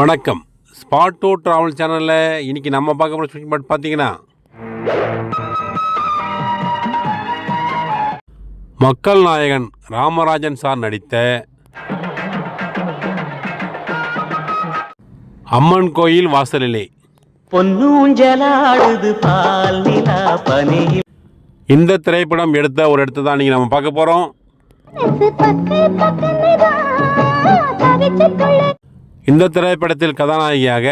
வணக்கம். Spot to travel சேனலில் இன்னைக்கு நம்ம பார்க்க போகிற ஷூட்டிங் பாட் பார்த்தீங்கன்னா மக்கள் நாயகன் ராமராஜன் சார் நடித்த அம்மன் கோயில் வாசலிலே. பொன்னூஞ்சலாடுது பால் நிலா பனியில் இந்த திரைப்படம் எடுத்த ஒரு இடத்த தான் நீங்கள் நம்ம பார்க்க போகிறோம் இந்த திரைப்படத்தில் கதாநாயகியாக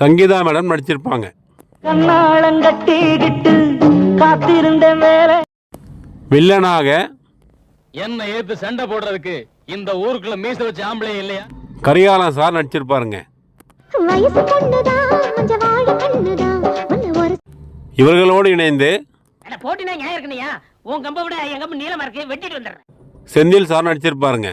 சங்கீதா மேடம் நடிச்சிருப்பாங்க. வில்லனாக என்ன ஏத்து சண்டை போடுறதுக்கு இந்த ஊருக்குள்ள மீச வச்ச ஆம்பளை இல்லையா? கரிகாலன் சார் நடிச்சிருப்பாருங்க. இவர்களோடு இணைந்து அட போட்டினா நியாயம் இருக்குனியா உன் கம்ப விட என் கம்பு நீளமா இருக்கு வெட்டிட்டு வந்துடுறேன். செந்தில் சார் நடிச்சிருப்பாருங்க.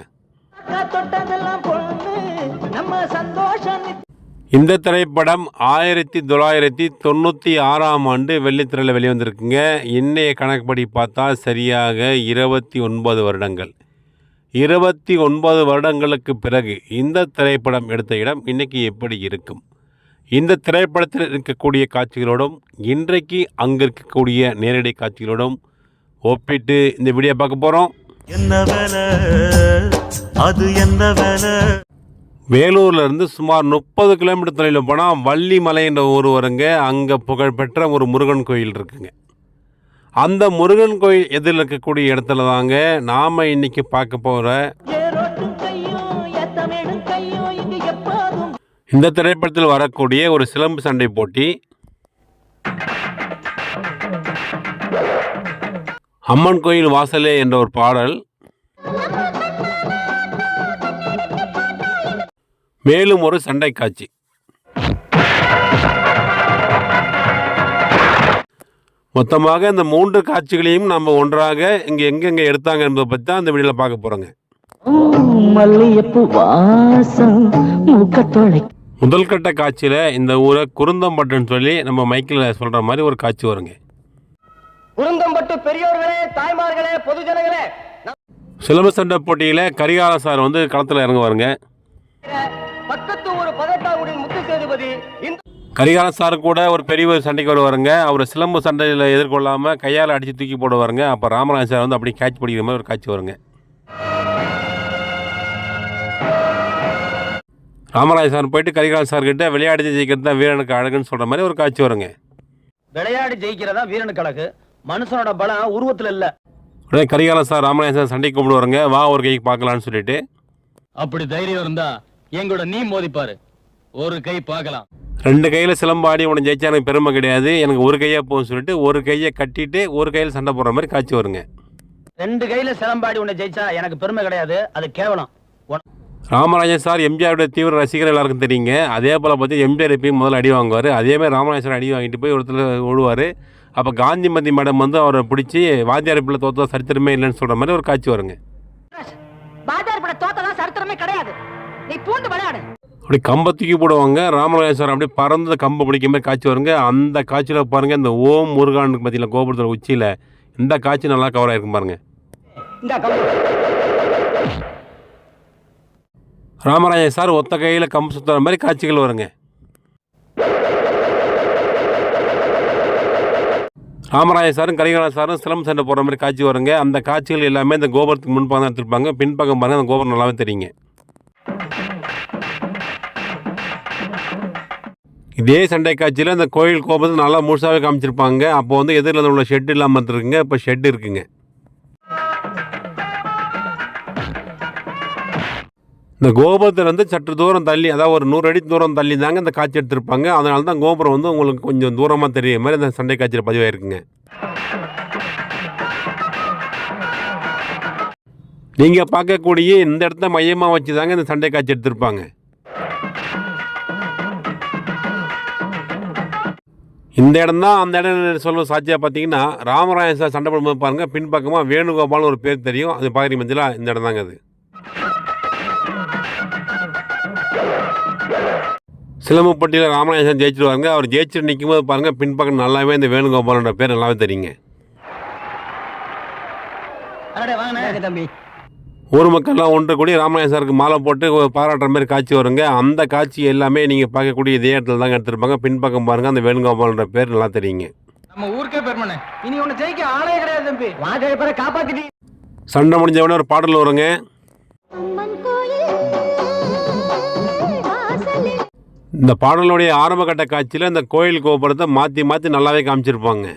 இந்த திரைப்படம் ஆயிரத்தி தொள்ளாயிரத்தி தொண்ணூற்றி ஆறாம் ஆண்டு வெள்ளித்திரையில் வெளிவந்திருக்குங்க. இன்றைய கணக்குப்படி பார்த்தா சரியாக இருபத்தி ஒன்பது வருடங்கள். இருபத்தி ஒன்பது வருடங்களுக்கு பிறகு இந்த திரைப்படம் எடுத்த இடம் இன்றைக்கி எப்படி இருக்கும்? இந்த திரைப்படத்தில் இருக்கக்கூடிய காட்சிகளோடும் இன்றைக்கு அங்கே இருக்கக்கூடிய நேரடி காட்சிகளோடும் ஒப்பிட்டு இந்த வீடியோ பார்க்க போகிறோம் என்ன வேலை? அது என்ன வேலை? வேலூர்ல இருந்து சுமார் முப்பது கிலோமீட்டர் தொலைவில் போனால் வள்ளிமலை என்ற ஊர் வருங்க. அங்கே புகழ்பெற்ற ஒரு முருகன் கோயில் இருக்குங்க. அந்த முருகன் கோயில் எதிரில் இருக்கக்கூடிய இடத்துல தாங்க நாம் இன்னைக்கு பார்க்க போகிற இந்த திரைப்படத்தில் வரக்கூடிய ஒரு சிலம்பு சண்டை போட்டி. அம்மன் கோயில் வாசலே என்ற ஒரு பாடல். மேலும் ஒரு சண்டை காட்சி. மொத்தமாக இந்த மூன்று காட்சிகளையும் நம்ம ஒன்றாக இங்கே எங்கெங்கே எடுத்தாங்க என்பதை பற்றி தான் இந்த வீடியோவில் பார்க்க போகிறோங்க முதல் கட்ட காட்சியில் இந்த ஊரை குருந்தம்பட்டுன்னு சொல்லி நம்ம மைக்கில் சொல்கிற மாதிரி ஒரு காட்சி வருங்க. குருந்தம்பட்டு பெரியோர்களே தாய்மார்களே பொதுஜனங்களே சிலம்பு சண்டை போட்டியில் கரிகால சார் வந்து களத்தில் இறங்குவாருங்க பக்கத்து ஒரு பதினெட்டாம் முத்து சேதுபதி கரிகால சார் கூட ஒரு பெரிய ஒரு சண்டைக்கு வருவாருங்க. அவர் சிலம்பு சண்டையில் எதிர்கொள்ளாமல் கையால் அடித்து தூக்கி போடுவாருங்க. அப்போ ராமராஜ் சார் வந்து அப்படியே கேட்ச் பிடிக்கிற மாதிரி ஒரு காட்சி வருங்க. ராமராஜ் சார் போயிட்டு கரிகால சார் கிட்ட விளையாடி ஜெயிக்கிறது தான் வீரனுக்கு அழகுன்னு சொல்கிற மாதிரி ஒரு காட்சி வருங்க. விளையாடி ஜெயிக்கிறதா வீரனுக்கு அழகு. மனுஷனோட பலம் உருவத்துல இல்ல. உடனே கரிகால சார் ராமராஜ் சார் சண்டைக்கு கூப்பிடுவாருங்க வா ஒரு கைக்கு பார்க்கலான்னு சொல்லிட்டு. அப்படி தைரியம் இருந்தா எங்களோட நீ மோதிப்பாரு. ஒரு கை பார்க்கலாம். ரெண்டு கையில் சிலம்பாடி உனக்கு ஜெயிச்சா எனக்கு பெருமை கிடையாது. எனக்கு ஒரு கையாக போகும்னு சொல்லிட்டு ஒரு கையை கட்டிட்டு ஒரு கையில் சண்டை போடுற மாதிரி காட்சி வருங்க. ரெண்டு கையில சிலம்பாடி உன்னை ஜெயிச்சா எனக்கு பெருமை கிடையாது. அது கேவலம். உன- ராமராஜன் சார் எம்ஜிஆருடைய தீவிர ரசிகர் எல்லாருக்கும் தெரியுங்க. அதே போல் பார்த்து எம்ஜிஆர் எப்பயும் முதல்ல அடி வாங்குவார். அதே மாதிரி ராமராஜன் சார் அடி வாங்கிட்டு போய் ஒருத்தர் ஓடுவார். அப்போ காந்திமதி மேடம் வந்து அவரை பிடிச்சி வாத்தியார் பிள்ளை தோத்தா சரித்திரமே இல்லைன்னு சொல்கிற மாதிரி ஒரு காட்சி வருங்க. பாஜார் பட தோத்ததான் சரித்திரமே கிடையாது. நீ பூண்டு விளையாடு. அப்படி கம்பை தூக்கி போடுவாங்க சார் அப்படியே பறந்து கம்பை பிடிக்கிற மாதிரி காட்சி வருங்க. அந்த காட்சியில் பாருங்கள் இந்த ஓம் முருகானுக்கு மத்தியில் கோபுரத்தில் உச்சியில் இந்த காட்சி நல்லா கவர் ஆயிருக்கும் பாருங்க. இந்தா கம்பு. ராமராஜன் சார் ஒத்த கையில் கம்பு சுற்றுற மாதிரி காட்சிகள் வருங்க. ராமராய சாரும் கரிகால சாரும் சிலம் சண்டை போடுற மாதிரி காட்சி வருங்க. அந்த காட்சிகள் எல்லாமே இந்த கோபுரத்துக்கு முன்பாக தான் எடுத்துருப்பாங்க. பின்பக்கம் பாருங்கள் அந்த கோபுரம் நல்லாவே தெரியுங்க. இதே சண்டை காட்சியில் இந்த கோயில் கோபுரத்தை நல்லா முழுசாகவே காமிச்சிருப்பாங்க. அப்போ வந்து எதிரில் உள்ள ஷெட் இல்லாமல் இருக்குங்க இப்போ ஷெட் இருக்குங்க. இந்த கோபுரத்தில் வந்து சற்று தூரம் தள்ளி அதாவது ஒரு நூறு அடி தூரம் தள்ளி தாங்க இந்த காட்சி எடுத்திருப்பாங்க. அதனால தான் கோபுரம் வந்து உங்களுக்கு கொஞ்சம் தூரமாக தெரியுற மாதிரி அந்த சண்டை காட்சியில் பதிவாயிருக்குங்க. நீங்கள் பார்க்கக்கூடிய இந்த இடத்த மையமாக வச்சு தாங்க இந்த சண்டை காட்சி எடுத்திருப்பாங்க. இந்த இடம் தான் அந்த இடம் சொல்ல சாட்சியாக பார்த்தீங்கன்னா ராமராயன் சார் சண்டை போடும்போது பாருங்கள் பின்பக்கமாக வேணுகோபால் ஒரு பேர் தெரியும். அது பார்க்குறீங்க மஞ்சளா இந்த இடம் தாங்க அது. சிலம்பப்பட்டியில் ராமநாதன் ஜெயிச்சிருவாங்க அவர் ஜெயிச்சுட்டு நிற்கும்போது பாருங்கள் பின்பக்கம் நல்லாவே இந்த வேணுகோபாலன்ற பேர் நல்லாவே தெரியுங்க. தம்பி. ஊர் மக்கள்லாம் ஒன்று கூடி ராமநாயன் சாருக்கு மாலை போட்டு பாராட்டுற மாதிரி காட்சி வருங்க. அந்த காட்சி எல்லாமே நீங்கள் பார்க்கக்கூடிய இதே இடத்துல தாங்க எடுத்திருப்பாங்க. பின்பக்கம் பாருங்கள் அந்த வேணுகோபால்ன்ற பேர் நல்லா தெரியுங்க. நம்ம ஊருக்கே பெருமனே இனி உன்னை ஜெயிக்க ஆளே கிடையாது தம்பி. வாஜாயப்பரை காப்பாத்திட்டு. சண்டை முடிஞ்ச உடனே ஒரு பாடல் வருங்க. இந்த பாடலுடைய ஆரம்பகட்ட காட்சியில் இந்த கோயில் கோபுரத்தை மாற்றி மாற்றி நல்லாவே காமிச்சிருப்பாங்க.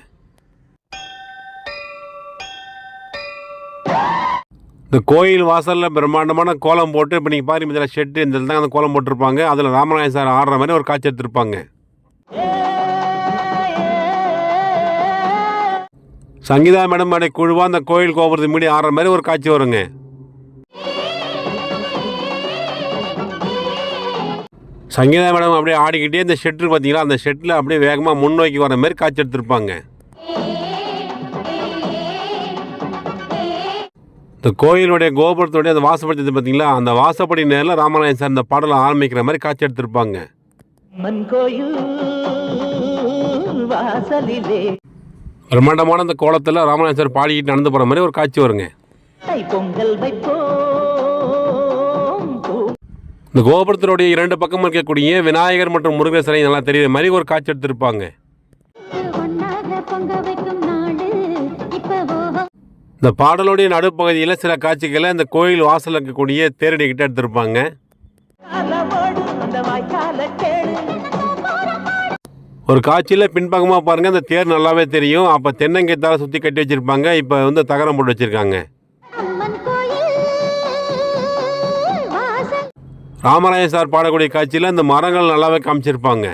இந்த கோயில் வாசலில் பிரம்மாண்டமான கோலம் போட்டு இப்போ நீங்கள் பாருங்க இதில் ஷெட்டு இந்த தான் அந்த கோலம் போட்டிருப்பாங்க. அதில் ராமநாயன் சார் ஆடுற மாதிரி ஒரு காட்சி எடுத்திருப்பாங்க. சங்கீதா மேடம் குழுவாக அந்த கோயில் கோபுரத்துக்கு முன்னாடி ஆடுற மாதிரி ஒரு காட்சி வருங்க. சங்கீதா மேடம் அப்படியே ஆடிக்கிட்டே இந்த ஷெட்டு பார்த்தீங்களா அந்த ஷெட்டில் அப்படியே வேகமாக முன்னோக்கி வர மாதிரி காட்சி எடுத்திருப்பாங்க. இந்த கோயிலுடைய கோபுரத்துடைய அந்த வாசப்படி பார்த்தீங்களா அந்த வாசப்படி நேரில் ராமநாயன் சார் இந்த பாடலை ஆரம்பிக்கிற மாதிரி காட்சி எடுத்திருப்பாங்க. பிரம்மாண்டமான அந்த கோலத்தில் ராமநாயன் சார் பாடிக்கிட்டு நடந்து போகிற மாதிரி ஒரு காட்சி வருங்க. பொங்கல் வைப்போம். பூ இந்த கோபுரத்தினுடைய இரண்டு பக்கம் இருக்கக்கூடிய விநாயகர் மற்றும் முருகர் சிலை நல்லா தெரியுற மாதிரி ஒரு காட்சி எடுத்திருப்பாங்க. இந்த பாடலுடைய நடுப்பகுதியில் சில காட்சிகளை இந்த கோயில் வாசலில் இருக்கக்கூடிய தேரடிக்கிட்ட எடுத்திருப்பாங்க. ஒரு காட்சியில் பின்பக்கமாக பாருங்கள் அந்த தேர் நல்லாவே தெரியும். அப்போ தென்னங்கைத்தால சுற்றி கட்டி வச்சுருப்பாங்க. இப்போ வந்து தகரம் போட்டு வச்சுருக்காங்க. ராமராயன் சார் பாடக்கூடிய காட்சியில் இந்த மரங்கள் நல்லாவே காமிச்சிருப்பாங்க.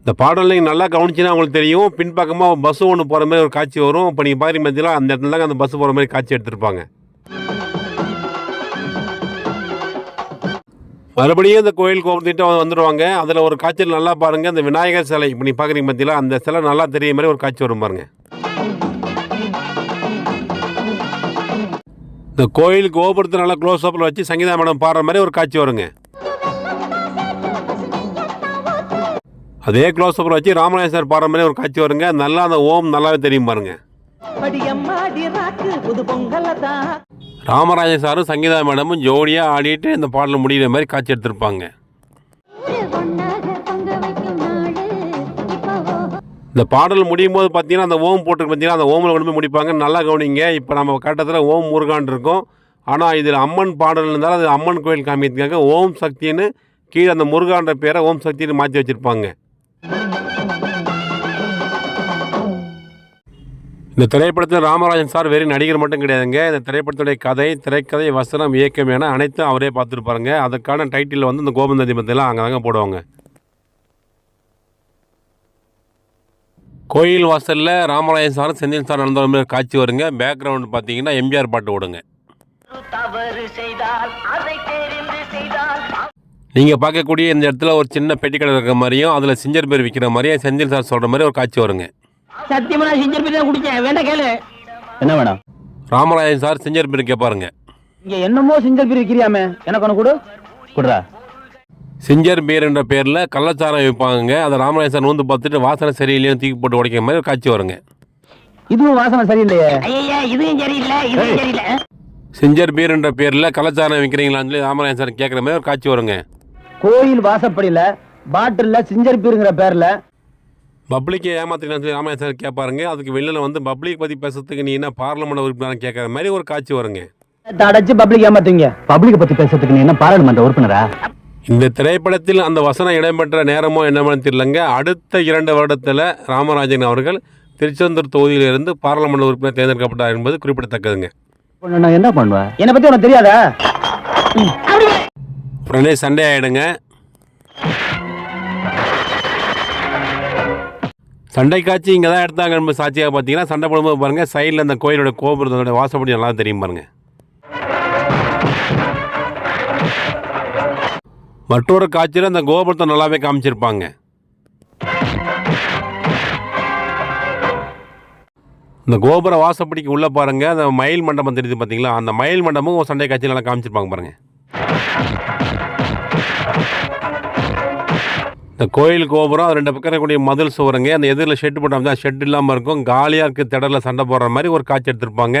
இந்த பாடல் நீங்கள் நல்லா கவனிச்சினா உங்களுக்கு தெரியும். பின்பக்கமாக பஸ் ஒன்று போகிற மாதிரி ஒரு காட்சி வரும். இப்போ நீங்கள் பாருங்க மத்தியில் அந்த இடத்துல தாங்க அந்த பஸ் போகிற மாதிரி காட்சி எடுத்திருப்பாங்க. மறுபடியும் இந்த கோயில் கோபுரத்திட்ட வந்துடுவாங்க அதில் ஒரு காட்சியில் நல்லா பாருங்கள் அந்த விநாயகர் சிலை இப்போ நீங்கள் பார்க்குறீங்க மத்தியில் அந்த சிலை நல்லா தெரிய மாதிரி ஒரு காட்சி வரும் பாருங்கள் இந்த கோயில் கோபுரத்தை நல்லா க்ளோஸ் அப்பில் வச்சு சங்கீதா மேடம் பாடுற மாதிரி ஒரு காட்சி வருங்க. அதே க்ளோஸ் அப்பில் வச்சு சார் பாடுற மாதிரி ஒரு காட்சி வருங்க. நல்லா அந்த ஓம் நல்லாவே தெரியும் பாருங்க. ராமராஜன் சாரும் சங்கீதா மேடமும் ஜோடியாக ஆடிட்டு இந்த பாடல் முடிகிற மாதிரி காட்சி எடுத்திருப்பாங்க. இந்த பாடல் முடியும் போது பார்த்தீங்கன்னா அந்த ஓம் போட்டு பார்த்தீங்கன்னா அந்த ஓமில் கொண்டு போய் முடிப்பாங்க. நல்லா கவனிங்க. இப்போ நம்ம கட்டத்தில் ஓம் முருகான் இருக்கும். ஆனால் இதில் அம்மன் பாடல் இருந்தாலும் அது அம்மன் கோயில் காமிக்கிறதுக்காக ஓம் சக்தின்னு கீழே அந்த முருகான்ற பேரை ஓம் சக்தின்னு மாற்றி வச்சுருப்பாங்க. இந்த திரைப்படத்தில் ராமராஜன் சார் வெறும் நடிகர் மட்டும் கிடையாதுங்க. இந்த திரைப்படத்துடைய கதை திரைக்கதை வசனம் இயக்கம் என அனைத்தும் அவரே பார்த்துருப்பாருங்க. அதுக்கான டைட்டில் வந்து இந்த கோபந்த தீபத்தெல்லாம் அங்கே தாங்க போடுவாங்க. கோயில் வாசலில் ராமராயன் சாரும் செந்தில் சார் நடந்த மாதிரி காட்சி வருங்க. பேக்ரவுண்ட் பார்த்தீங்கன்னா எம்ஜிஆர் பாட்டு ஓடுங்க தவறு செய்தால் அதை தெரிந்து செய்தால். நீங்கள் பார்க்கக்கூடிய இந்த இடத்துல ஒரு சின்ன பெட்டி கடை இருக்கிற மாதிரியும் அதில் சிஞ்சர் பேர் விற்கிற மாதிரியும் செந்தில் சார் சொல்கிற மாதிரி ஒரு காட்சி வருங்க. சத்தியமா சிஞ்சர் தான் குடிச்சேன். வேண்டாம் கேளு. என்ன வேணும்? ராமராயன் சார் சிஞ்சர் பேர் கேட்பாருங்க இங்க என்னமோ சிஞ்சர் பீர் விக்கிறியாமே. எனக்கு ஒன்று கொடு. குடுறா. சிஞ்சர் பீர் என்ற பேரில் கள்ளச்சாரம் விற்பாங்க அதை ராமராயன் சார் வந்து பார்த்துட்டு வாசனை சரியில்லைன்னு தூக்கி போட்டு உடைக்கிற மாதிரி ஒரு காட்சி வருங்க. இதுவும் வாசனை சரியில்லையே? ஐயா இதுவும் சரியில்லை இதுவும் சரியில்லை. சிஞ்சர் பீர் என்ற பேரில் கள்ளச்சாரம் விற்கிறீங்களான்னு சொல்லி ராமராயன் சார் கேட்குற மாதிரி ஒரு காட்சி வருங்க. கோயில் வாசப்படியில பாட்டில்ல சிஞ்சர் பீருங்கிற பேர்ல. பப்ளிக்கை ஏமாத்திக்கலாம் சொல்லி ராமராயன் சார் கேட்பாருங்க. அதுக்கு வெளியில் வந்து பப்ளிக் பற்றி பேசுறதுக்கு நீ என்ன பார்லமெண்ட் உறுப்பினர் கேட்குற மாதிரி ஒரு காட்சி வருங்க. அடைச்சு பப்ளிக் ஏமாத்தீங்க பப்ளிக் பத்தி பேசுறதுக்கு நீ என்ன பாராளுமன்ற உறுப்பினரா? இந்த திரைப்படத்தில் அந்த வசனம் இடம்பெற்ற நேரமோ என்னமோ தெரியலங்க. அடுத்த இரண்டு வருடத்தில் ராமராஜன் அவர்கள் திருச்செந்தூர் தொகுதியிலிருந்து பாராளுமன்ற உறுப்பினர் தேர்ந்தெடுக்கப்பட்டார் என்பது குறிப்பிடத்தக்கதுங்க. என்ன பண்ணுவேன் என்னை பத்தி உனக்கு தெரியாதா? உடனே சண்டே ஆகிடுங்க சண்டை காட்சி இங்கே தான் எடுத்தாங்க சாட்சியாக பார்த்தீங்கன்னா சண்டை போடும்போது பாருங்கள் சைடில் அந்த கோயிலோட கோபுரத்தோட வாசப்படி நல்லா தெரியும் பாருங்க. மற்றொரு காட்சியில் அந்த கோபுரத்தை நல்லாவே காமிச்சிருப்பாங்க. இந்த கோபுர வாசப்படிக்கு உள்ளே பாருங்க. அந்த மயில் மண்டபம் தெரியுது பார்த்தீங்களா அந்த மயில் மண்டபமும் ஒரு சண்டை காட்சியில் நல்லா காமிச்சிருப்பாங்க பாருங்க. இந்த கோயில் கோபுரம் அது ரெண்டு பக்கம் இருக்கக்கூடிய மதில் சுவருங்க. அந்த எதிரில் ஷெட்டு போட்டால் தான் ஷெட் இல்லாமல் இருக்கும். காலியாக இருக்குது திடலில் சண்டை போடுற மாதிரி ஒரு காட்சி எடுத்திருப்பாங்க.